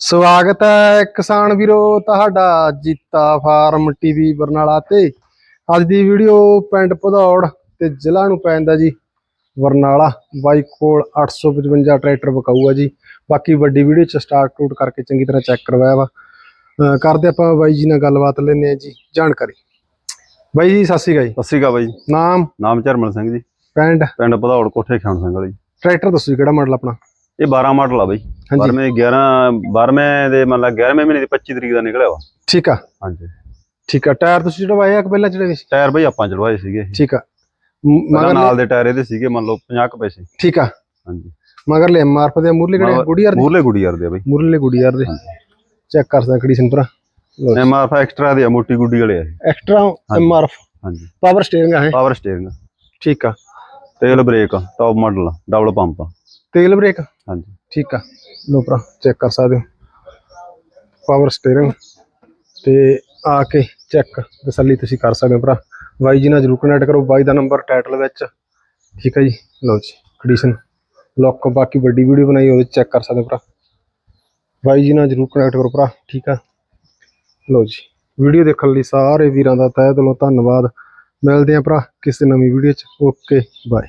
ਸਵਾਗਤ ਹੈ ਕਿਸਾਨ ਵੀਰੋ ਤੁਹਾਡਾ ਜੀਤਾ ਫਾਰਮ ਟੀਵੀ ਬਰਨਾਲਾ ਤੇ। ਅੱਜ ਦੀ ਵੀਡੀਓ ਪਿੰਡ ਭਦੌੜ ਤੇ ਜ਼ਿਲ੍ਹਾ ਨੂੰ ਪੈਂਦਾ ਜੀ। ਬਰਨਾਲਾ ਬਾਈ ਕੋਲ 855 ਟਰੈਕਟਰ ਵਿਕਾਊ ਆ ਜੀ। ਬਾਕੀ ਵੱਡੀ ਵੀਡੀਓ ਚ ਸਟਾਰਟ ਟੂਟ ਕਰਕੇ ਚੰਗੀ ਤਰ੍ਹਾਂ ਚੈੱਕ ਕਰਵਾਇਆ ਵਾ। ਕਰਦੇ ਆਪਾਂ ਬਾਈ ਜੀ ਨਾਲ ਗੱਲਬਾਤ ਲੈਣੇ ਆ ਜੀ ਜਾਣਕਾਰੀ। ਬਾਈ ਜੀ ਸਤਿ ਸ਼੍ਰੀ ਅਕਾਲ ਜੀ। ਸਤਿ ਸ਼੍ਰੀ ਅਕਾਲ ਬਾਈ ਨਾਮ? ਨਾਮ ਚਰਮਲ ਸਿੰਘ ਜੀ। ਪਿੰਡ? ਪਿੰਡ ਭਦੌੜ ਕੋਠੇ ਖਾਨ ਸਿੰਘ ਵਾਲੀ ਟਰੈਕਟਰ ਦੱਸੋ ਜੀ ਕਿਹੜਾ ਮਾਡਲ ਆਪਣਾ? ਇਹ 12 ਮਾਡਲ ਆ ਬਾਈ। ਹਾਂਜੀ। 12ਵੇਂ 11 12ਵੇਂ ਦੇ ਮੰਨ ਲਾ 11ਵੇਂ ਮਹੀਨੇ ਦੀ 25 ਤਰੀਕ ਦਾ ਨਿਕਲਿਆ ਵਾ। ਠੀਕ ਆ। ਹਾਂਜੀ। ਠੀਕ ਆ ਟਾਇਰ ਤੁਸੀਂ ਜਿਹੜਾ ਵਾਇਆ ਕਿ ਪਹਿਲਾਂ ਜਿਹੜੇ ਸੀ? ਟਾਇਰ ਬਾਈ ਆਪਾਂ ਚਲਵਾਏ ਸੀਗੇ। ਠੀਕ ਆ। ਮ- ਮਗਰ ਨਾਲ ਦੇ ਟਾਇਰ ਇਹਦੇ ਸੀਗੇ ਮੰਨ ਲਓ 50 ਕੁ ਪੈਸੇ। ਠੀਕ ਆ। ਹਾਂਜੀ। ਮਗਰ ਲੈ ਐਮਆਰਪ ਦੇ ਮੁਰਲੇ ਕਿਹੜੇ ਯਾਰ ਦੇ? ਮੂਰਲੇ ਗੁੱਡੀ ਯਾਰ ਦੇ ਆ ਬਾਈ। ਮੁਰਲੇ ਗੁੱਡੀ ਯਾਰ ਦੇ ਚੈੱਕ ਕਰ ਸਕਦਾ ਕੰਡੀਸ਼ਨ ਪੂਰਾ ਐਮਆਰਐਫ ਐਕਸਟਰਾ ਦੇ ਆ ਮੋਟੀ ਗੁੱਡੀ ਵਾਲੇ ਆ। ਐਕਸਟਰਾ ਐਮਆਰਪ ਹਾਂਜੀ। ਪਾਵਰ ਸਟੀਅਰਿੰਗ ਹੈ ਪਾਵਰ ਸਟੀਅਰਿੰਗ ਠੀਕ ਆ। ਤੇਲ brake top model double pump ਤੇਲ ਬ੍ਰੇਕ ਹਾਂਜੀ। ਠੀਕ ਆ। ਲੋ ਭਰਾ ਚੈੱਕ ਕਰ ਸਕਦੇ ਹੋ। ਪਾਵਰ ਸਟੀਅਰਿੰਗ ਤੇ ਆ ਕੇ ਚੈੱਕ ਤਸੱਲੀ ਤੁਸੀਂ ਕਰ ਸਕਦੇ ਹੋ ਭਰਾ। ਬਾਈ ਜੀ ਨਾਲ ਜਰੂਰ ਕਨੈਕਟ ਕਰੋ। ਬਾਈ ਦਾ ਨੰਬਰ ਟਾਈਟਲ ਵਿੱਚ। ਠੀਕ ਹੈ ਜੀ। ਲਓ ਜੀ ਕੰਡੀਸ਼ਨ ਲੋਕ ਬਾਕੀ ਵੱਡੀ ਵੀਡੀਓ ਬਣਾਈ ਉਹਦੇ ਚੈੱਕ ਕਰ ਸਕਦੇ ਹੋ ਭਰਾ। ਬਾਈ ਜੀ ਨਾਲ ਜਰੂਰ ਕਨੈਕਟ ਕਰੋ ਭਰਾ। ਠੀਕ ਆ। ਲਓ ਜੀ ਵੀਡੀਓ ਦੇਖਣ ਲਈ ਸਾਰੇ ਵੀਰਾਂ ਦਾ ਤਹਿ ਦਿਲੋਂ ਧੰਨਵਾਦ। ਮਿਲਦੇ ਆ ਭਰਾ ਕਿਸੇ ਨਵੀਂ ਵੀਡੀਓ ਚ। Okay bye